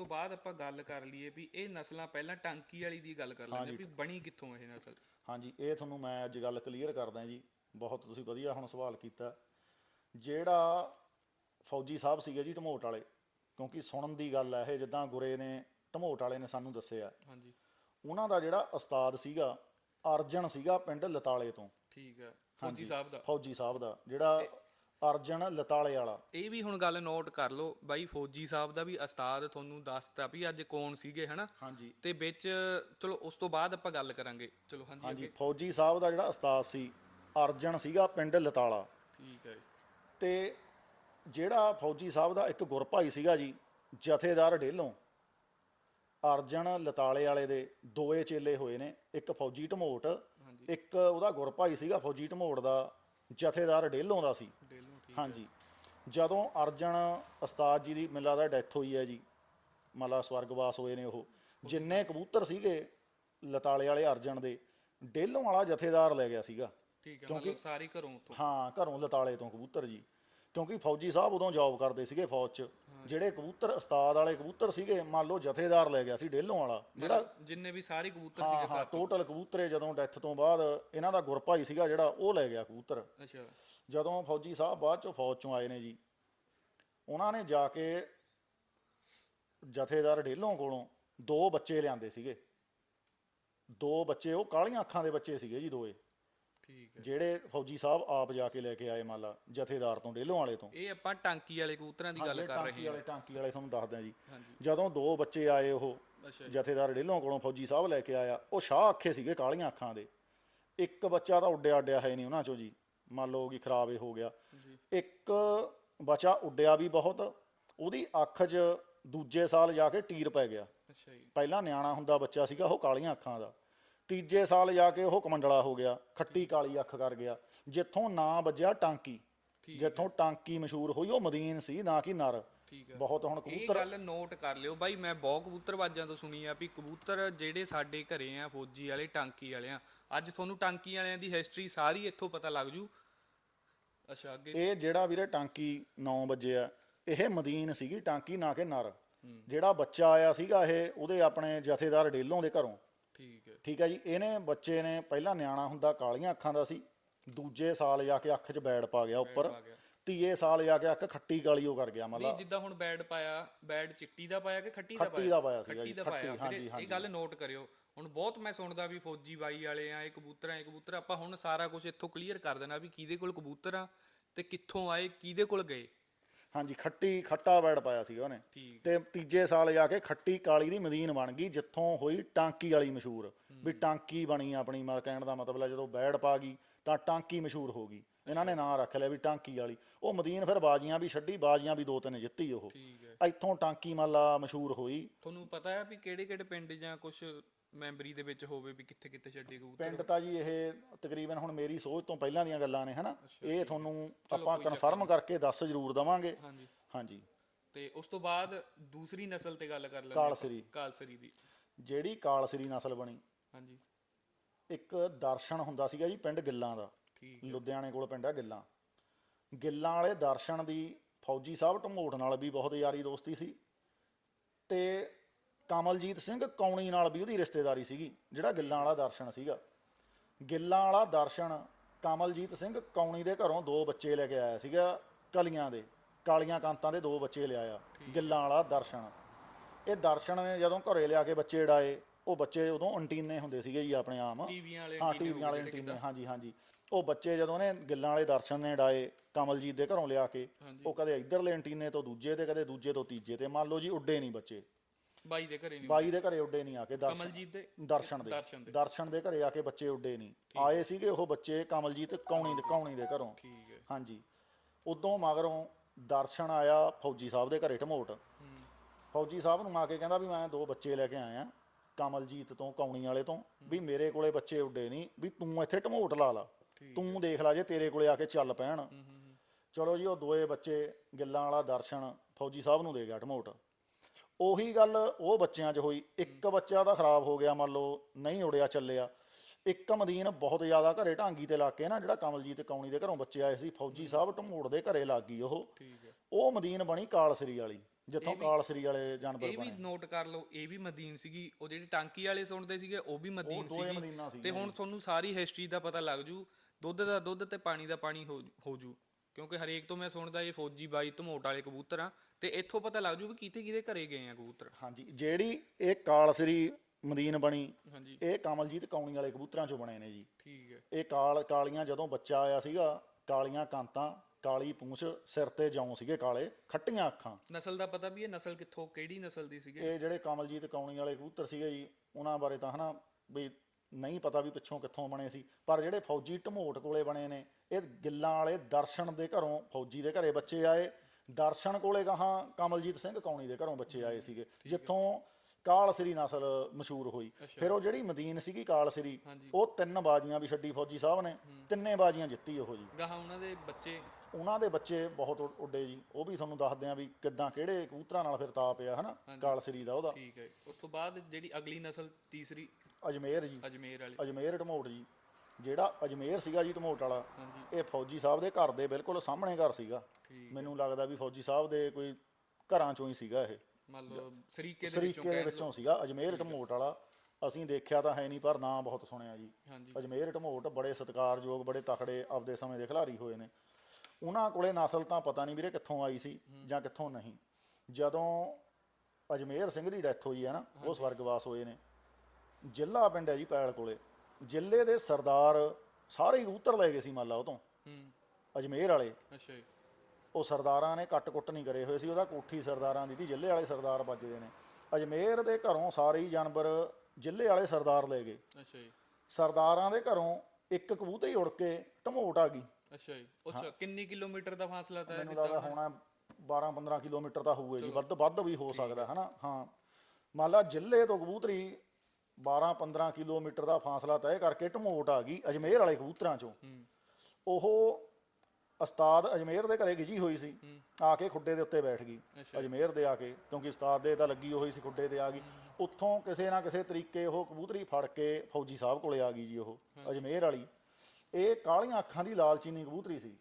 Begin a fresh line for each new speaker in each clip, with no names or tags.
ਤੋਂ ਬਾਅਦ ਆਪਾਂ ਗੱਲ ਕਰ ਲਈਏ ਵੀ ਇਹ ਨਸਲਾਂ ਪਹਿਲਾਂ ਟਾਂਕੀ ਵਾਲੀ ਦੀ ਗੱਲ ਕਰ ਲੈਂਦੇ ਵੀ ਬਣੀ ਕਿੱਥੋਂ ਇਹ ਨਸਲ?
ਹਾਂਜੀ ਇਹ ਤੁਹਾਨੂੰ ਮੈਂ ਅੱਜ ਗੱਲ ਕਲੀਅਰ ਕਰਦਾ ਜੀ। ਬਹੁਤ ਤੁਸੀਂ ਵਧੀਆ ਹੁਣ ਸਵਾਲ ਕੀਤਾ। ਜਿਹੜਾ ਫੌਜੀ ਸਾਹਿਬ ਸੀਗੇ ਜੀ ਢਮੋਟ ਵਾਲੇ ਕਿਉਂਕਿ ਸੁਣਨ ਦੀ ਗੱਲ ਹੈ ਇਹ ਜਿੱਦਾਂ ਗੁਰੇ ਨੇ ਢਮੋਟ ਵਾਲੇ ਨੇ ਸਾਨੂੰ ਦੱਸਿਆ।
ਹਾਂਜੀ।
ਉਹਨਾਂ ਦਾ ਜਿਹੜਾ ਉਸਤਾਦ ਸੀਗਾ ਅਰਜਨ ਸੀਗਾ ਪਿੰਡ ਲਤਾਲੇ ਤੋਂ।
ਠੀਕ ਹੈ ਫੌਜੀ ਸਾਹਿਬ ਦਾ।
ਫੌਜੀ ਸਾਹਿਬ ਦਾ ਜਿਹੜਾ ਅਰਜਨ ਲਤਾਲੇ ਵਾਲਾ।
ਇਹ ਵੀ ਹੁਣ ਗੱਲ ਨੋਟ ਕਰ ਲਓ ਬਾਈ ਫੌਜੀ ਸਾਹਿਬ ਦਾ ਵੀ ਉਸਤਾਦ ਤੁਹਾਨੂੰ ਦੱਸਤਾ ਵੀ ਅੱਜ ਕੌਣ ਸੀਗੇ ਹਨਾ?
ਹਾਂਜੀ।
ਤੇ ਵਿੱਚ ਚਲੋ ਉਸ ਤੋਂ ਬਾਅਦ ਆਪਾਂ ਗੱਲ ਕਰਾਂਗੇ। ਚਲੋ ਹਾਂਜੀ
ਹਾਂਜੀ
ਅੱਗੇ
ਫੌਜੀ ਸਾਹਿਬ ਦਾ ਜਿਹੜਾ ਉਸਤਾਦ ਸੀ ਅਰਜਨ ਸੀਗਾ ਪਿੰਡ ਲਤਾਲਾ।
ਠੀਕ ਹੈ ਜੀ।
ਤੇ ਜਿਹੜਾ ਫੌਜੀ ਸਾਹਿਬ ਦਾ ਇੱਕ ਗੁਰਭਾਈ ਸੀਗਾ ਜੀ ਜਥੇਦਾਰ ਢੇਲੋਂ ਅਰਜਨ ਲਤਾਲੇ ਵਾਲੇ ਦੇ ਦੋਏ ਚੇਲੇ ਹੋਏ ਨੇ ਇੱਕ ਫੌਜੀ ਢਮੋਟ
ਹਾਂਜੀ।
ਇੱਕ ਉਹਦਾ ਗੁਰਭਾਈ ਸੀਗਾ ਫੌਜੀ ਢਮੋਟ ਦਾ ਜਥੇਦਾਰ ਢੇਲੋਂ ਦਾ ਸੀ। ਹਾਂਜੀ। ਜਦੋਂ ਅਰਜਨ ਉਸਤਾਦ ਜੀ ਦੀ ਮੈਨੂੰ ਲੱਗਦਾ ਡੈਥ ਹੋਈ ਹੈ ਜੀ ਮਤਲਬ ਸਵਰਗਵਾਸ ਹੋਏ ਨੇ ਉਹ ਜਿੰਨੇ ਕਬੂਤਰ ਸੀਗੇ ਲਤਾਲੇ ਵਾਲੇ ਅਰਜਨ ਦੇ ਢੇਲੋਂ ਵਾਲਾ ਜਥੇਦਾਰ ਲੈ ਗਿਆ ਸੀਗਾ।
ਠੀਕ ਹੈ ਮਤਲਬ ਸਾਰੀ ਘਰੋਂ ਤੋਂ
ਹਾਂ ਘਰੋਂ ਲਤਾਲੇ ਤੋਂ ਕਬੂਤਰ ਜੀ। ਕਿਉਂਕਿ ਫੌਜੀ ਸਾਹਿਬ ਉਦੋਂ ਜੌਬ ਕਰਦੇ ਸੀਗੇ ਫੌਜ 'ਚ ਜਿਹੜੇ ਕਬੂਤਰ ਉਸਤਾਦ ਵਾਲੇ ਕਬੂਤਰ ਸੀਗੇ ਮੰਨ ਲਓ ਜਥੇਦਾਰ ਲੈ ਗਿਆ ਸੀ ਢੇਲੋਂ ਵਾਲਾ ਜਿਹੜਾ
ਜਿੰਨੇ ਵੀ ਸਾਰੇ ਕਬੂਤਰ ਸੀਗੇ
ਹਾਂ ਟੋਟਲ ਕਬੂਤਰੇ ਜਦੋਂ ਡੈਥ ਤੋਂ ਬਾਅਦ ਇਹਨਾਂ ਦਾ ਗੁਰਭਾਈ ਸੀਗਾ ਜਿਹੜਾ ਉਹ ਲੈ ਗਿਆ ਕਬੂਤਰ।
ਅੱਛਾ।
ਜਦੋਂ ਫੌਜੀ ਸਾਹਿਬ ਬਾਅਦ ਚੋਂ ਫੌਜ ਚੋਂ ਆਏ ਨੇ ਜੀ ਉਹਨਾਂ ਨੇ ਜਾ ਕੇ ਜਥੇਦਾਰ ਢੇਲੋਂ ਕੋਲੋਂ ਦੋ ਬੱਚੇ ਲਿਆਂਦੇ ਸੀਗੇ। ਦੋ ਬੱਚੇ ਉਹ ਕਾਲੀਆਂ ਅੱਖਾਂ ਦੇ ਬੱਚੇ ਸੀਗੇ ਜੀ ਦੋਏ।
ਠੀਕ ਹੈ।
ਜਿਹੜੇ ਫੌਜੀ ਸਾਹਿਬ ਆਪ ਜਾ ਕੇ ਲੈ ਕੇ ਆਏ ਮੰਨ ਲਾ ਜਥੇਦਾਰ ਤੋਂ ਢੇਲੋਂ ਵਾਲੇ ਤੋਂ।
ਇਹ ਆਪਾਂ ਟਾਂਕੀ ਵਾਲੇ ਕਬੂਤਰਾਂ ਦੀ ਗੱਲ ਕਰ
ਟਾਂਕੀ
ਰਹੇ ਹਾਂ।
ਵਾਲੇ ਟਾਂਕੀ ਵਾਲੇ ਤੁਹਾਨੂੰ ਦੱਸਦਾ ਜੀ।
ਹਾਂਜੀ।
ਜਦੋਂ ਦੋ ਬੱਚੇ ਆਏ ਉਹ
ਜੀ।
ਜਥੇਦਾਰ ਢੇਲੋਂ ਕੋਲੋਂ ਫੌਜੀ ਸਾਹਿਬ ਲੈ ਕੇ ਆਇਆ ਉਹ ਸ਼ਾਹ ਅੱਖੇ ਸੀਗੇ ਕਾਲੀਆਂ ਅੱਖਾਂ ਦੇ। ਇੱਕ ਬੱਚਾ ਤਾਂ ਉੱਡਿਆ ਉੱਡਿਆ ਹੈ ਨਹੀਂ ਉਹਨਾਂ ਚੋਂ ਜੀ। ਮੰਨ ਲਓ ਕਿ ਖਰਾਬ ਹੀ ਹੋ ਗਿਆ।
ਜੀ।
ਇੱਕ ਬੱਚਾ ਉੱਡਿਆ ਵੀ ਬਹੁਤ ਉਹਦੀ ਅੱਖ 'ਚ ਦੂਜੇ ਸਾਲ ਜਾ ਕੇ ਟੀਰ ਪੈ ਗਿਆ।
ਅੱਛਾ ਜੀ।
ਪਹਿਲਾਂ ਨਿਆਣਾ ਹੁੰਦਾ ਬੱਚਾ ਸੀਗਾ ਉਹ ਕਾਲੀਆਂ ਅੱਖਾਂ ਦਾ। ਤੀਜੇ ਸਾਲ ਜਾ ਕੇ ਉਹ ਕਮੰਡਲਾ ਹੋ ਗਿਆ ਖੱਟੀ ਕਾਲੀ ਅੱਖ ਕਰ ਗਿਆ। ਜਿੱਥੋਂ ਨਾਂ ਵੱਜਿਆ ਟਾਂਕੀ ਜਿੱਥੋਂ ਟਾਂਕੀ ਮਸ਼ਹੂਰ ਹੋਈ ਉਹ ਮਦੀਨ ਸੀ ਨਾ ਕਿ ਨਰ।
ਠੀਕ ਹੈ।
ਬਹੁਤ ਹੁਣ
ਇਹ
ਕਬੂਤਰ
ਗੱਲ ਨੋਟ ਕਰ ਲਿਓ ਬਾਈ ਮੈਂ ਬਹੁਤ ਕਬੂਤਰਬਾਜ਼ਾਂ ਤੋਂ ਸੁਣੀ ਆ ਵੀ ਕਬੂਤਰ ਜਿਹੜੇ ਸਾਡੇ ਘਰੇ ਆ ਫੌਜੀ ਵਾਲੇ ਟਾਂਕੀ ਵਾਲੇ ਆ ਅੱਜ ਤੁਹਾਨੂੰ ਟਾਂਕੀ ਵਾਲਿਆਂ ਦੀ ਹਿਸਟਰੀ ਸਾਰੀ ਇੱਥੋਂ ਪਤਾ ਲੱਗ ਜੂ। ਅੱਛਾ ਅੱਗੇ।
ਇਹ ਜਿਹੜਾ ਵੀਰੇ ਟਾਂਕੀ 9 ਵਜੇ ਆ ਇਹ ਮਦੀਨ ਸੀਗੀ ਟਾਂਕੀ ਨਾ ਕਿ ਨਰ। ਜਿਹੜਾ ਬੱਚਾ ਆਇਆ ਸੀਗਾ ਇਹ ਉਹਦੇ ਆਪਣੇ ਜਥੇਦਾਰ ਢੇਲੋਂ ਦੇ ਘਰੋਂ।
ਠੀਕ ਹੈ।
ਠੀਕ ਹੈ ਜੀ ਇਹਨੇ ਬੱਚੇ ਨੇ ਪਹਿਲਾਂ ਨਿਆਣਾ ਹੁੰਦਾ ਕਾਲੀਆਂ ਅੱਖਾਂ ਦਾ ਸੀ ਦੂਜੇ ਸਾਲ ਜਾ ਕੇ ਅੱਖ 'ਚ ਬੈੜ ਪਾ ਗਿਆ ਉੱਪਰ
ਗਿਆ।
ਤੀਏ ਸਾਲ ਜਾ ਕੇ ਅੱਖ ਖੱਟੀ ਕਾਲੀ ਉਹ ਕਰ ਗਿਆ
ਨਹੀਂ
ਮਤਲਬ।
ਜਿੱਦਾਂ ਹੁਣ ਬੈਡ ਪਾਇਆ ਬੈਡ ਚਿੱਟੀ ਦਾ ਪਾਇਆ ਕਿ ਖੱਟੀ ਦਾ
ਖੱਟੀ ਦਾ ਪਾਇਆ ਸੀਗਾ
ਖੱਟੀ
ਜੀ,
ਦਾ
ਖੱਟੀ,
ਪਾਇਆ।
ਹਾਂਜੀ,
ਵੀਰੇ, ਇਹ
ਹਾਂਜੀ।
ਗੱਲ ਨੋਟ ਕਰਿਓ ਹੁਣ ਬਹੁਤ ਮੈਂ ਸੁਣਦਾ ਵੀ ਫੌਜੀ ਬਾਈ ਵਾਲੇ ਆ ਇਹ ਕਬੂਤਰ ਆ ਇਹ ਕਬੂਤਰ ਆ। ਆਪਾਂ ਹੁਣ ਸਾਰਾ ਕੁਝ ਇੱਥੋਂ ਕਲੀਅਰ ਕਰ ਦੇਣਾ ਵੀ ਕਿਹਦੇ ਕੋਲ ਕਬੂਤਰ ਆ ਤੇ ਕਿੱਥੋਂ ਆਏ ਕਿਹਦੇ ਕੋਲ ਗਏ।
ਹਾਂਜੀ ਖੱਟੀ ਖੱਟਾ ਬੈੜ ਪਾਇਆ ਸੀਗਾ ਉਹਨੇ।
ਠੀਕ।
ਤੇ ਤੀਜੇ ਸਾਲ ਜਾ ਕੇ ਖੱਟੀ ਕਾਲੀ ਦੀ ਮਦੀਨ ਬਣ ਗਈ ਜਿੱਥੋਂ ਹੋਈ ਟਾਂਕੀ ਵਾਲੀ ਮਸ਼ਹੂਰ। ਵੀ ਟਾਂਕੀ ਬਣੀ ਆਪਣੀ ਮਤਲਬ ਕਹਿਣ ਦਾ ਮਤਲਬ ਹੈ ਜਦੋਂ ਬੈੜ ਪਾ ਗਈ ਤਾਂ ਟਾਂਕੀ ਮਸ਼ਹੂਰ ਹੋ ਗਈ। ਇਹਨਾਂ ਨੇ ਨਾਂ ਰੱਖ ਲਿਆ ਵੀ ਟਾਂਕੀ ਵਾਲੀ। ਉਹ ਮਦੀਨ ਫਿਰ ਬਾਜੀਆਂ ਵੀ ਛੱਡੀ ਬਾਜੀਆਂ ਵੀ ਦੋ ਤਿੰਨ ਜਿੱਤੀ ਉਹ।
ਠੀਕ ਹੈ।
ਇੱਥੋਂ ਟਾਂਕੀ ਮਾਲਾ ਮਸ਼ਹੂਰ ਹੋਈ।
ਤੁਹਾਨੂੰ ਪਤਾ ਹੈ ਵੀ ਕਿਹੜੇ ਕਿਹੜੇ ਪਿੰਡ ਜਾਂ ਕੁਝ ਮੈਂਬਰੀ ਦੇ ਵਿੱਚ ਹੋਵੇ ਵੀ ਕਿੱਥੇ ਕਿੱਥੇ ਛੱਡੇ ਕਬੂਤਰ
ਪਿੰਡ ਤਾਂ ਜੀ ਇਹ ਤਕਰੀਬਨ ਹੁਣ ਮੇਰੀ ਸੋਚ ਤੋਂ ਪਹਿਲਾਂ ਦੀਆਂ ਗੱਲਾਂ ਨੇ ਹਨਾ? ਇਹ ਤੁਹਾਨੂੰ ਆਪਾਂ ਕਨਫਰਮ ਕਰਕੇ ਦੱਸ ਜ਼ਰੂਰ ਦਵਾਂਗੇ।
ਹਾਂਜੀ।
ਹਾਂਜੀ।
ਤੇ ਉਸ ਤੋਂ ਬਾਅਦ ਦੂਸਰੀ ਨਸਲ ਤੇ ਗੱਲ ਕਰ ਲੈਂਦੇ
ਕਾਲਸਰੀ।
ਕਾਲਸਰੀ ਦੀ।
ਜਿਹੜੀ ਕਾਲਸਰੀ ਨਸਲ ਬਣੀ
ਹਾਂਜੀ।
ਇੱਕ ਦਰਸ਼ਨ ਹੁੰਦਾ ਸੀਗਾ ਜੀ ਪਿੰਡ ਗਿੱਲਾਂ ਦਾ।
ਠੀਕ
ਲੁਧਿਆਣੇ ਕੋਲ ਪਿੰਡ ਆ ਗਿੱਲਾਂ। ਗਿੱਲਾਂ ਵਾਲੇ ਦਰਸ਼ਨ ਦੀ ਫੌਜੀ ਸਾਹਿਬ ਢਮੋਟ ਨਾਲ ਵੀ ਬਹੁਤ ਯਾਰੀ ਦੋਸਤੀ ਸੀ। ਤੇ ਕਮਲਜੀਤ ਸਿੰਘ ਕੌਣੀ ਨਾਲ ਵੀ ਉਹਦੀ ਰਿਸ਼ਤੇਦਾਰੀ ਸੀਗੀ ਜਿਹੜਾ ਗਿੱਲਾਂ ਵਾਲਾ ਦਰਸ਼ਨ ਸੀਗਾ। ਗਿੱਲਾਂ ਵਾਲਾ ਦਰਸ਼ਨ ਕਮਲਜੀਤ ਸਿੰਘ ਕੌਣੀ ਦੇ ਘਰੋਂ ਦੋ ਬੱਚੇ ਲੈ ਕੇ ਆਇਆ ਸੀਗਾ ਕਲੀਆਂ ਦੇ ਕਾਲੀਆਂ ਕਾਂਤਾਂ ਦੇ ਦੋ ਬੱਚੇ ਲਿਆਇਆ ਗਿੱਲਾਂ ਵਾਲਾ ਦਰਸ਼ਨ। ਇਹ ਦਰਸ਼ਨ ਨੇ ਜਦੋਂ ਘਰੇ ਲਿਆ ਕੇ ਬੱਚੇ ਡਾਏ ਉਹ ਬੱਚੇ ਉਦੋਂ ਅੰਟੀਨੇ ਹੁੰਦੇ ਸੀਗੇ ਜੀ ਆਪਣੇ ਆਮ।
ਟੀਵੀਆਂ ਵਾਲੇ
ਹਾਂ
antenna
ਟੀਵੀ ਵਾਲੇ ਅੰਟੀਨੇ ਹਾਂਜੀ ਹਾਂਜੀ। ਉਹ ਬੱਚੇ ਜਦੋਂ ਨੇ ਗਿੱਲਾਂ ਵਾਲੇ ਦਰਸ਼ਨ ਨੇ ਡਾਏ ਕਮਲਜੀਤ ਦੇ ਘਰੋਂ ਲਿਆ ਕੇ। ਉਹ ਕਦੇ ਇੱਧਰਲੇ ਅੰਟੀਨੇ ਤੋਂ ਦੂਜੇ ਤੇ ਕਦੇ ਦੂਜੇ ਤੋਂ ਤੀਜੇ ਤੇ ਮੰਨ ਲਓ ਜੀ ਉੱਡੇ ਨਹੀਂ ਬੱਚੇ।
ਬਾਈ ਦੇ ਘਰੇ ਨਹੀਂ
ਬਾਈ ਦੇ ਘਰੇ ਉੱਡੇ ਨਹੀਂ ਆ ਕੇ ਦਰਸ਼ਨ
ਕਮਲਜੀਤ ਦੇ
ਦਰਸ਼ਨ ਦੇ।
ਦਰਸ਼ਨ ਦੇ।
ਦਰਸ਼ਨ ਦੇ ਘਰੇ ਆ ਕੇ ਬੱਚੇ ਉੱਡੇ ਨਹੀਂ। ਆਏ ਸੀਗੇ ਉਹ ਬੱਚੇ ਕਮਲਜੀਤ ਕੌਣੀ ਦੇ ਕੌਣੀ ਦੇ ਘਰੋਂ।
ਠੀਕ ਹੈ।
ਹਾਂਜੀ। ਉਦੋਂ ਮਗਰੋਂ ਦਰਸ਼ਨ ਆਇਆ ਫੌਜੀ ਸਾਹਿਬ ਦੇ ਘਰੇ ਢਮੋਟ
ਹੂੰ।
ਫੌਜੀ ਸਾਹਿਬ ਨੂੰ ਆ ਕੇ ਕਹਿੰਦਾ ਵੀ ਮੈਂ ਦੋ ਬੱਚੇ ਲੈ ਕੇ ਆਇਆ ਕਮਲਜੀਤ ਤੋਂ ਕੌਣੀ ਵਾਲੇ ਤੋਂ ਵੀ ਮੇਰੇ ਕੋਲੇ ਬੱਚੇ ਉੱਡੇ ਨਹੀਂ ਵੀ ਤੂੰ ਇੱਥੇ ਢਮੋਟ ਲਾ ਲਾ।
ਠੀਕ
ਤੂੰ ਦੇਖ ਲੈ ਜੇ ਤੇਰੇ ਕੋਲੇ ਆ ਕੇ ਚੱਲ ਪੈਣ।
ਹੂੰ ਹੂੰ ਹੂੰ।
ਚਲੋ ਜੀ ਉਹ ਦੋਏ ਬੱਚੇ ਗਿੱਲਾਂ ਵਾਲਾ ਦਰਸ਼ਨ ਫੌਜੀ ਸਾਹਿਬ ਨੂੰ ਦੇ ਗਿਆ ਢਮੋਟ ਉਹੀ ਗੱਲ ਉਹ ਬੱਚਿਆਂ 'ਚ ਹੋਈ। ਇੱਕ ਬੱਚਾ ਤਾਂ ਖਰਾਬ ਹੋ ਗਿਆ ਮੰਨ ਲਓ ਨਹੀਂ ਉੜਿਆ ਚੱਲਿਆ। ਇੱਕ ਮਦੀਨ ਬਹੁਤ ਜ਼ਿਆਦਾ ਘਰੇ ਢਾਂਗੀ ਤੇ ਲੱਗ ਕੇ ਨਾ ਜਿਹੜਾ ਕਮਲਜੀਤ ਕੌਣੀ ਦੇ ਘਰੋਂ ਬੱਚੇ ਆਏ ਸੀ ਫੌਜੀ ਸਾਹਿਬ ਢਮੋਟ ਦੇ ਘਰੇ ਲੱਗ ਗਈ ਉਹ। ਉਹ ਮਦੀਨ ਬਣੀ ਕਾਲਸਰੀ ਵਾਲੀ ਜਿੱਥੋਂ ਕਾਲਸਰੀ ਵਾਲੇ ਜਾਨਵਰ
ਇਹ ਵੀ
ਬਣੇ।
ਨੋਟ ਕਰ ਲਓ ਇਹ ਵੀ ਮਦੀਨ ਸੀਗੀ। ਉਹ ਜਿਹੜੇ ਟਾਂਕੀ ਵਾਲੇ ਸੁਣਦੇ ਸੀਗੇ ਉਹ ਵੀ ਮਦੀਨ ਸੀਗੀ। ਤੇ ਹੁਣ ਤੁਹਾਨੂੰ ਸਾਰੀ ਹਿਸਟਰੀ ਦਾ ਪਤਾ ਲੱਗ ਜੂ ਦੁੱਧ ਦਾ ਦੁੱਧ ਤੇ ਪਾਣੀ ਦਾ ਪਾਣੀ ਹੋ ਜੂ। ਕਿਉਂਕਿ ਹਰੇਕ ਤੋਂ ਮੈਂ ਸੁਣਦਾ ਇਹ ਫੌਜੀ ਬਾਈ ਧਮੋਟ ਵਾਲੇ ਕਬੂਤਰ ਆ ਤੇ ਇੱਥੋਂ ਪਤਾ ਲੱਗ ਜੂ ਵੀ ਕਿਤੇ ਕਿਤੇ ਘਰੇ ਗਏ ਆ ਕਬੂਤਰ।
ਹਾਂਜੀ ਜਿਹੜੀ ਇਹ ਕਾਲਸਰੀ ਮਦੀਨ ਬਣੀ
ਹਾਂਜੀ।
ਇਹ ਕਮਲਜੀਤ ਕੌਣੀ ਵਾਲੇ ਕਬੂਤਰਾਂ ਚੋਂ ਬਣੇ ਨੇ ਜੀ।
ਠੀਕ ਹੈ।
ਇਹ ਕਾਲ ਕਾਲੀਆਂ ਜਦੋਂ ਬੱਚਾ ਆਇਆ ਸੀਗਾ ਕਾਲੀਆਂ ਕਾਂਤਾਂ ਕਾਲੀ ਪੂੰਛ ਸਿਰ ਤੇ ਜੌਂ ਸੀਗੇ ਕਾਲੇ ਖੱਟੀਆਂ ਅੱਖਾਂ।
ਨਸਲ ਦਾ ਪਤਾ ਵੀ ਇਹ ਨਸਲ ਕਿੱਥੋਂ ਕਿਹੜੀ ਨਸਲ ਦੀ ਸੀਗੇ?
ਇਹ ਜਿਹੜੇ ਕਮਲਜੀਤ ਕੌਣੀ ਵਾਲੇ ਕਬੂਤਰ ਸੀਗੇ ਜੀ ਉਹਨਾਂ ਬਾਰੇ ਤਾਂ ਹਨਾ ਵੀ ਨਹੀਂ ਪਤਾ ਵੀ ਪਿੱਛੋਂ ਕਿੱਥੋਂ ਬਣੇ ਸੀ ਪਰ ਜਿਹੜੇ ਫੌਜੀ ਢਮੋਟ ਕੋਲੇ ਬਣੇ ਨੇ ਇਹ ਗਿੱਲਾਂ ਵਾਲੇ ਦਰਸ਼ਨ ਦੇ ਘਰੋਂ ਫੌਜੀ ਦੇ ਘਰੇ ਬੱਚੇ ਆਏ। ਦਰਸ਼ਨ ਕੋਲੇ ਗਾਹਾਂ ਕਮਲਜੀਤ ਸਿੰਘ ਕੌਣੀ ਦੇ ਘਰੋਂ ਬੱਚੇ ਆਏ ਸੀਗੇ ਜਿੱਥੋਂ ਕਾਲਸਰੀ ਨਸਲ ਮਸ਼ਹੂਰ ਹੋਈ। ਫਿਰ ਉਹ ਜਿਹੜੀ ਮਦੀਨ ਸੀਗੀ ਕਾਲਸਰੀ
ਹਾਂਜੀ।
ਉਹ ਤਿੰਨ ਬਾਜ਼ੀਆਂ ਵੀ ਛੱਡੀ ਫੌਜੀ ਸਾਹਿਬ ਨੇ ਤਿੰਨੇ ਬਾਜ਼ੀਆਂ ਜਿੱਤੀ ਉਹ ਜੀ।
ਗਾਹਾਂ ਉਹਨਾਂ ਦੇ ਬੱਚੇ?
ਉਹਨਾਂ ਦੇ ਬੱਚੇ ਬਹੁਤ ਉੱਡ- ਜੀ। ਉਹ ਵੀ ਤੁਹਾਨੂੰ ਦੱਸਦੇ ਆ ਵੀ ਕਿੱਦਾਂ ਕਿਹੜੇ ਕਬੂਤਰਾਂ ਨਾਲ ਫਿਰ ਤਾ ਪਿਆ ਹਨਾ? ਕਾਲਸਰੀ ਦਾ ਉਹਦਾ।
ਠੀਕ ਹੈ ਉਸ ਤੋਂ ਬਾਅਦ ਜਿਹੜੀ ਅਗਲੀ ਨਸਲ ਤੀਸਰੀ?
ਅਜਮੇਰ ਜੀ।
ਅਜਮੇਰ ਵਾਲੀ।
ਅਜਮੇਰ ਢਮੋਟ ਜੀ। ਜਿਹੜਾ ਅਜਮੇਰ ਸੀਗਾ ਜੀ ਢਮੋਟ ਵਾਲਾ ਇਹ ਫੌਜੀ ਸਾਹਿਬ ਦੇ ਘਰ ਦੇ ਬਿਲਕੁਲ ਸਾਹਮਣੇ ਘਰ ਸੀਗਾ। ਮੈਨੂੰ ਲੱਗਦਾ ਵੀ ਫੌਜੀ ਸਾਹਿਬ ਦੇ ਕੋਈ ਘਰਾਂ ਚੋਂ ਹੀ ਸੀਗਾ ਇਹ।
ਮੰਨ ਲਓ ਸਰੀਕੇ ਦੇ ਵਿੱਚੋਂ
ਸਰੀਕੇ ਦੇ
ਕਹਿ ਲਓ।
ਵਿੱਚੋਂ ਸੀਗਾ ਅਜਮੇਰ ਢਮੋਟ ਵਾਲਾ। ਅਸੀਂ ਦੇਖਿਆ ਤਾਂ ਹੈ ਨਹੀਂ ਪਰ ਨਾਂ ਬਹੁਤ ਸੁਣਿਆ ਜੀ।
ਹਾਂਜੀ।
ਅਜਮੇਰ ਢਮੋਟ ਬੜੇ ਸਤਿਕਾਰਯੋਗ ਬੜੇ ਤਕੜੇ ਆਪਦੇ ਸਮੇਂ ਦੇ ਖਿਡਾਰੀ ਹੋਏ ਨੇ। ਉਹਨਾਂ ਕੋਲੇ ਨਸਲ ਤਾਂ ਪਤਾ ਨਹੀਂ ਵੀਰੇ ਕਿੱਥੋਂ ਆਈ ਸੀ ਜਾਂ ਕਿੱਥੋਂ ਨਹੀਂ। ਜਦੋਂ ਅਜਮੇਰ ਸਿੰਘ ਦੀ ਡੈਥ ਹੋਈ ਹੈ ਨਾ ਉਹ ਸਵਰਗਵਾਸ ਹੋਏ ਨੇ। ਜ਼ਿਲ੍ਹਾ ਪਿੰਡ ਹੈ ਜੀ ਪੈਲ ਕੋਲੇ। ਜ਼ਿਲ੍ਹੇ ਦੇ ਸਰਦਾਰ ਸਾਰੇ ਹੀ ਕਬੂਤਰ ਲੈ ਗਏ ਸੀ ਮੰਨ ਲਾ ਉਹ ਤੋਂ। ਅਜਮੇਰ ਵਾਲੇ।
ਅੱਛਾ ਜੀ।
ਉਹ ਸਰਦਾਰਾਂ ਨੇ ਕੱਟ-ਕੁੱਟ ਨਹੀਂ ਕਰੇ ਹੋਏ ਸੀ ਉਹਦਾ ਕੋਠੀ ਸਰਦਾਰਾਂ ਦੀ ਸੀ ਜ਼ਿਲ੍ਹੇ ਵਾਲੇ ਸਰਦਾਰ ਵੱਜਦੇ ਨੇ। ਅਜਮੇਰ ਦੇ ਘਰੋਂ ਸਾਰੇ ਹੀ ਜਾਨਵਰ ਜ਼ਿਲ੍ਹੇ ਵਾਲੇ ਸਰਦਾਰ ਲੈ ਗਏ।
ਅੱਛਾ ਜੀ।
ਸਰਦਾਰਾਂ ਦੇ ਘਰੋਂ ਇੱਕ ਕਬੂਤਰੀ ਉੜ ਕੇ ਢਮੋਟ ਆ ਗਈ।
ਅੱਛਾ ਜੀ। ਅੱਛਾ ਕਿੰਨੀ ਕਿਲੋਮੀਟਰ ਦਾ ਫਾਸਲਾ ਤੈਅ
ਮੈਨੂੰ ਲੱਗਦਾ ਹੋਣਾ 12-15 ਕਿਲੋਮੀਟਰ ਤਾਂ ਹੋਊਗਾ ਜੀ ਵੱਧ ਵੱਧ ਵੀ ਹੋ ਸਕਦਾ ਹੈ। ਨਾ ਹਾਂ। ਮੰਨ ਲਾ ਜ਼ਿਲ੍ਹੇ ਤੋਂ ਕਬੂਤਰੀ 12-15 ਕਿਲੋਮੀਟਰ ਦਾ ਫਾਸਲਾ ਤੈਅ ਕਰਕੇ ਢਮੋਟ ਆ ਗਈ ਅਜਮੇਰ ਵਾਲੇ ਕਬੂਤਰਾਂ ਚੋਂ।
ਹੂੰ।
ਉਹ ਉਸਤਾਦ ਅਜਮੇਰ ਦੇ ਘਰੇ ਗਿਜੀ ਹੋਈ ਸੀ ਆ ਕੇ ਖੁੱਡੇ ਦੇ ਉੱਤੇ ਬੈਠ ਗਈ ਅਜਮੇਰ ਦੇ ਆ ਕੇ ਕਿਉਂਕਿ ਉਸਤਾਦ ਦੇ ਤਾਂ ਲੱਗੀ ਹੋਈ ਸੀ ਖੁੱਡੇ ਤੇ ਆ ਗਈ। ਉੱਥੋਂ ਕਿਸੇ ਨਾ ਕਿਸੇ ਤਰੀਕੇ ਉਹ ਕਬੂਤਰੀ ਫੜ ਕੇ ਫੌਜੀ ਸਾਹਿਬ ਕੋਲੇ ਆ ਗਈ ਜੀ ਉਹ ਅਜਮੇਰ ਵਾਲੀ। ਇਹ ਕਾਲੀਆਂ ਅੱਖਾਂ ਦੀ ਲਾਲ ਚੀਨੀ ਕਬੂਤਰੀ ਸੀ।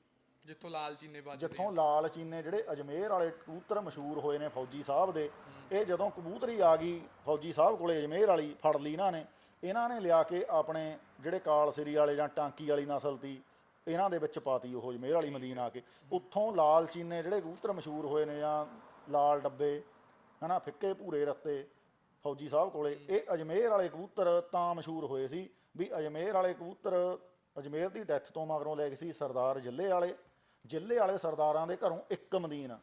ਜਿੱਥੋਂ ਲਾਲ ਚੀਨੇ ਵੱਜਦੇ
ਜਿੱਥੋਂ ਲਾਲ ਚੀਨੇ ਜਿਹੜੇ ਅਜਮੇਰ ਵਾਲੇ ਕਬੂਤਰ ਮਸ਼ਹੂਰ ਹੋਏ ਨੇ ਫੌਜੀ ਸਾਹਿਬ ਦੇ ਇਹ ਜਦੋਂ ਕਬੂਤਰੀ ਆ ਗਈ ਫੌਜੀ ਸਾਹਿਬ ਕੋਲੇ ਅਜਮੇਰ ਵਾਲੀ ਫੜ ਲਈ ਇਹਨਾਂ ਨੇ ਇਹਨਾਂ ਨੇ ਲਿਆ ਕੇ ਆਪਣੇ ਜਿਹੜੇ ਕਾਲਸਰੀ ਵਾਲੇ ਜਾਂ ਟਾਂਕੀ ਵਾਲੀ ਨਸਲ ਤੀ ਇਹਨਾਂ ਦੇ ਵਿੱਚ ਪਾਤੀ ਉਹ ਅਜਮੇਰ ਵਾਲੀ ਮਦੀਨ ਆ ਕੇ। ਉੱਥੋਂ ਲਾਲ ਚੀਨੇ ਜਿਹੜੇ ਕਬੂਤਰ ਮਸ਼ਹੂਰ ਹੋਏ ਨੇ ਜਾਂ ਲਾਲ ਡੱਬੇ, ਹਨਾ, ਫਿੱਕੇ ਭੂਰੇ ਰੱਤੇ ਫੌਜੀ ਸਾਹਿਬ ਕੋਲੇ, ਇਹ ਅਜਮੇਰ ਵਾਲੇ ਕਬੂਤਰ ਤਾਂ ਮਸ਼ਹੂਰ ਹੋਏ ਸੀ ਵੀ ਅਜਮੇਰ ਵਾਲੇ ਕਬੂਤਰ ਅਜਮੇਰ ਦੀ ਡੈਥ ਤੋਂ ਮਗਰੋਂ ਲੈ ਕੇ ਸੀ ਸਰਦਾਰ ਜ਼ਿਲ੍ਹੇ ਵਾਲੇ। ਜ਼ਿਲ੍ਹੇ ਵਾਲੇ ਸਰਦਾਰਾਂ ਦੇ ਘਰੋਂ ਇੱਕ ਮਦੀਨ,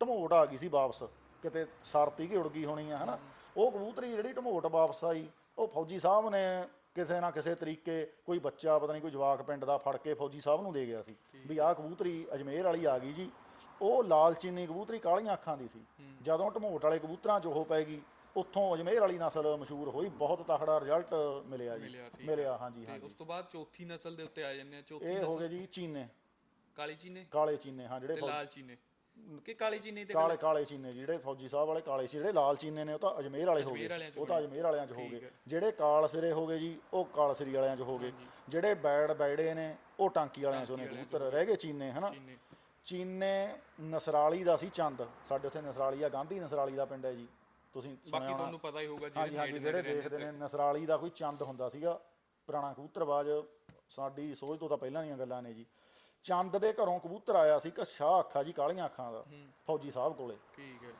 ਢਮੋਟ ਆ ਗਈ ਸੀ ਵਾਪਸ। ਕਿਤੇ ਸਰਤੀ ਕਿ ਉੜ ਗਈ ਹੋਣੀ ਆ, ਹਨਾ। ਉਹ ਕਬੂਤਰੀ ਜਿਹੜੀ ਢਮੋਟ ਵਾਪਸ ਆਈ, ਉਹ ਫੌਜੀ ਸਾਹਿਬ ਨੇ ਕਿਸੇ ਨਾ ਕਿਸੇ ਤਰੀਕੇ ਕੋਈ ਬੱਚਾ ਪਤਾ ਨਹੀਂ ਕੋਈ ਜਵਾਕ ਪਿੰਡ ਦਾ ਫੜ ਕੇ ਫੌਜੀ ਸਾਹਿਬ ਨੂੰ ਦੇ ਗਿਆ ਸੀ ਵੀ ਆਹ ਕਬੂਤਰੀ ਅਜਮੇਰ ਵਾਲੀ ਆ ਗਈ ਜੀ। ਉਹ ਲਾਲ ਚੀਨੀ ਕਬੂਤਰੀ ਕਾਲੀਆਂ ਅੱਖਾਂ ਦੀ ਸੀ। ਜਦੋਂ ਢਮੋਟ ਵਾਲੇ ਕਬੂਤਰਾਂ 'ਚ ਉਹ ਪੈ ਗਈ ਉੱਥੋਂ ਅਜਮੇਰ ਵਾਲੀ ਨਸਲ ਮਸ਼ਹੂਰ ਹੋਈ ਬਹੁਤ ਤਕੜਾ ਰਿਜ਼ਲਟ ਮਿਲਿਆ ਜੀ।
ਮਿਲਿਆ,
ਹਾਂਜੀ ਹਾਂਜੀ।
ਉਸ ਤੋਂ ਬਾਅਦ ਚੌਥੀ ਨਸਲ ਦੇ ਉੱਤੇ ਆ ਜਾਂਦੇ ਆ ਚੌਥੀ
ਇਹ ਹੋ ਗਏ ਜੀ ਚੀਨੇ।
ਕਾਲੀ ਚੀਨੇ?
ਕਾਲੇ ਚੀਨੇ ਹਾਂ ਜਿਹੜੇ
ਲਾਲ ਚੀਨੇ। ਕਿ ਕਾਲੀ ਚੀਨੇ ਤੇ
ਕਾਲੇ ਕਾਲੇ ਚੀਨੇ ਜਿਹੜੇ ਫੌਜੀ ਸਾਹਿਬ ਵਾਲੇ ਕਾਲੇ ਸੀ ਜਿਹੜੇ ਲਾਲ ਚੀਨੇ ਨੇ ਉਹ ਤਾਂ ਅਜਮੇਰ ਵਾਲੇ ਹੋ ਗਏ। ਉਹ ਤਾਂ ਅਜਮੇਰ ਵਾਲਿਆਂ 'ਚ ਹੋ ਗਏ। ਜਿਹੜੇ ਕਾਲ ਸਿਰੇ ਹੋ ਗਏ ਜੀ ਉਹ ਕਾਲ ਸਰੀ ਵਾਲਿਆਂ 'ਚ ਹੋ ਗਏ। ਜਿਹੜੇ ਬੈੜ ਬੈੜੇ ਨੇ ਉਹ ਟਾਂਕੀ ਵਾਲਿਆਂ 'ਚੋਂ ਨੇ ਕਬੂਤਰ ਰਹਿ ਗਏ ਚੀਨੇ ਹਨਾ?
ਚੀਨੇ।
ਨਸਰਾਲੀ ਦਾ ਸੀ ਚੰਦ। ਸਾਡੇ ਉੱਥੇ ਨਸਰਾਲੀ ਆ ਗਾਂਧੀ ਨਸਰਾਲੀ ਦਾ ਪਿੰਡ ਹੈ ਜੀ। ਤੁਸੀਂ
ਬਾਕੀ ਤੁਹਾਨੂੰ ਪਤਾ ਹੀ ਹੋਊਗਾ
ਹਾਂਜੀ ਜਿਹੜੇ ਦੇਖਦੇ ਨੇ ਨਸਰਾਲੀ ਦਾ ਕੋਈ ਚੰਦ ਹੁੰਦਾ ਸੀਗਾ। ਪੁਰਾਣਾ ਕਬੂਤਰਬਾਜ਼ ਸਾਡੀ ਸੋਚ ਤੋਂ ਤਾਂ ਪਹਿਲਾਂ ਦੀਆਂ ਗੱਲਾਂ ਨੇ ਜੀ। ਚੰਦ ਦੇ ਘਰੋਂ ਕਬੂਤਰ ਆਇਆ ਸੀ ਇੱਕ ਸ਼ਾਹ ਅੱਖਾਂ ਜੀ ਕਾਲੀਆਂ ਅੱਖਾਂ ਦਾ ਫੌਜੀ ਸਾਹਿਬ ਕੋਲੇ।
ਠੀਕ ਹੈ।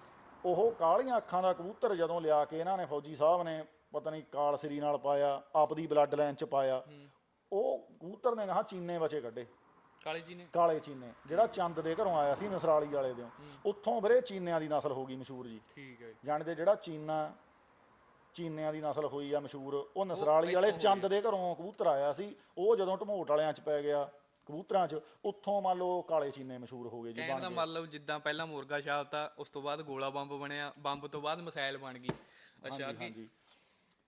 ਉਹ ਕਾਲੀਆਂ ਅੱਖਾਂ ਦਾ ਕਬੂਤਰ ਜਦੋਂ ਲਿਆ ਕੇ ਇਹਨਾਂ ਨੇ ਫੌਜੀ ਸਾਹਿਬ ਨੇ ਪਤਾ ਨਹੀਂ ਕਾਲ ਸਰੀ ਨਾਲ ਪਾਇਆ ਆਪਦੀ ਬਲੱਡ ਲਾਈਨ ਚ ਪਾਇਆ ਉਹ ਕਬੂਤਰ ਨੇ ਕਹਾ ਚੀਨੇ ਬਚੇ ਕੱਢੇ।
ਕਾਲੀ ਚੀਨੇ?
ਕਾਲੇ ਚੀਨੇ ਜਿਹੜਾ ਚੰਦ ਦੇ ਘਰੋਂ ਆਇਆ ਸੀ ਨਸਰਾਲੀ ਵਾਲੇ ਦੇ ਉੱਥੋਂ ਵੀਰੇ ਚੀਨਿਆਂ ਦੀ ਨਸਲ ਹੋ ਗਈ ਮਸ਼ਹੂਰ ਜੀ।
ਠੀਕ ਹੈ।
ਜਾਣਦੇ ਜਿਹੜਾ ਚੀਨਾ ਚੀਨਿਆਂ ਦੀ ਨਸਲ ਹੋਈ ਆ ਮਸ਼ਹੂਰ ਉਹ ਨਸਰਾਲੀ ਵਾਲੇ ਚੰਦ ਦੇ ਘਰੋਂ ਕਬੂਤਰ ਆਇਆ ਸੀ ਉਹ ਜਦੋਂ ਢਮੋਟ ਵਾਲਿਆਂ ਚ ਪੈ ਗਿਆ ਕਬੂਤਰਾਂ ਚ ਉੱਥੋਂ ਮੰਨ ਲਓ ਕਾਲੇ ਚੀਨੇ ਮਸ਼ਹੂਰ ਹੋ ਗਏ ਜੀ
ਕਹਿਣ ਦਾ ਮਤਲਬ ਜਿੱਦਾਂ ਪਹਿਲਾਂ ਮੁਰਗਾ ਛਾਪਤਾ ਉਸ ਤੋਂ ਬਾਅਦ ਗੋਲਾ ਬੰਬ ਬਣਿਆ ਬੰਬ ਤੋਂ ਬਾਅਦ ਮਿਸਾਈਲ ਬਣ ਗਈ। ਅੱਛਾ ਅੱਗੇ
ਹਾਂਜੀ।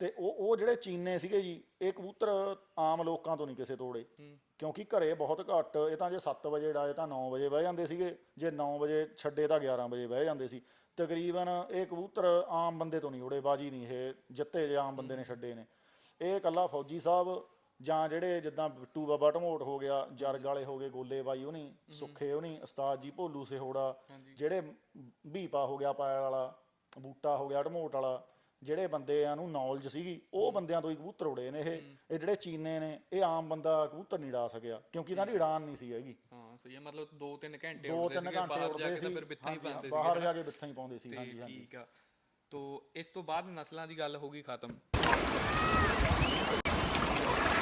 ਤੇ ਉਹ ਉਹ ਜਿਹੜੇ ਚੀਨੇ ਸੀਗੇ ਜੀ ਇਹ ਕਬੂਤਰ ਆਮ ਲੋਕਾਂ ਤੋਂ ਨਹੀਂ ਕਿਸੇ ਤੋੜੇ ਕਿਉਂਕਿ ਘਰੇ ਬਹੁਤ ਘੱਟ ਇਹ ਤਾਂ ਜੇ 7 ਵਜੇ ਡਾਏ ਤਾਂ 9 ਵਜੇ ਬਹਿ ਜਾਂਦੇ ਸੀਗੇ ਜੇ 9 ਵਜੇ ਛੱਡੇ ਤਾਂ 11 ਵਜੇ ਬਹਿ ਜਾਂਦੇ ਸੀ। ਤਕਰੀਬਨ ਇਹ ਕਬੂਤਰ ਆਮ ਬੰਦੇ ਤੋਂ ਨਹੀਂ ਉੜੇ ਬਾਜੀ ਨਹੀਂ ਇਹ ਜਿੱਤੇ ਜੇ ਆਮ ਬੰਦੇ ਨੇ ਛੱਡੇ ਨੇ। ਇਹ ਇਕੱਲਾ ਫੌਜੀ ਸਾਹਿਬ ਜਾਂ ਜਿਹੜੇ ਜਿੱਦਾਂ ਬਿੱਟੂ ਬਾਬਾ ਢਮੋਟ ਹੋ ਗਿਆ ਜਰਗ ਵਾਲੇ ਹੋ ਗਏ ਗੋਲੇ ਬਾਈ ਉਹਨੀ ਸੁੱਖੇ ਉਹਨੀ ਉਸਤਾਦ ਜੀ ਭੋਲੂ ਸਿਹੋੜਾ ਜਿਹੜੇ ਭੀਪਾ ਹੋ ਗਿਆ ਪਾਇਲ ਵਾਲਾ ਬੂਟਾ ਹੋ ਗਿਆ ਢਮੋਟ ਵਾਲਾ ਜਿਹੜੇ ਬੰਦਿਆਂ ਨੂੰ ਨੌਲੇਜ ਸੀਗੀ ਉਹ ਬੰਦਿਆਂ ਤੋਂ ਹੀ ਕਬੂਤਰ ਉੜੇ ਨੇ ਇਹ। ਇਹ ਜਿਹੜੇ ਚੀਨੇ ਨੇ ਇਹ ਆਮ ਬੰਦਾ ਕਬੂਤਰ ਨਹੀਂ ਡਾ ਸਕਿਆ ਕਿਉਂਕਿ ਇਹਨਾਂ ਦੀ ਉਡਾਨ ਨਹੀਂ ਸੀ ਹੈਗੀ।
ਹਾਂ ਸਹੀ ਹੈ ਮਤਲਬ 2-3 ਘੰਟੇ
ਦੋ
ਉੱਡਦੇ
ਤਿੰਨ
ਸੀਗੇ
ਘੰਟੇ
ਬਾਹਰ ਜਾ
ਉੜਦੇ
ਕੇ
ਸੀ।
ਫਿਰ ਬਿੱਥਾਂ ਹੀ
ਹਾਂਜੀ,
ਪਾਉਂਦੇ
ਬਾਹਰ
ਸੀਗੇ।
ਜਾ ਕੇ ਬਿੱਥਾਂ ਹੀ ਪਾਉਂਦੇ ਸੀ ਹਾਂਜੀ ਹਾਂਜੀ।
ਠੀਕ ਆ। ਤੋ ਇਸ ਤੋਂ ਬਾਅਦ ਨਸਲਾਂ ਦੀ ਗੱਲ ਹੋ ਗਈ ਖਤਮ।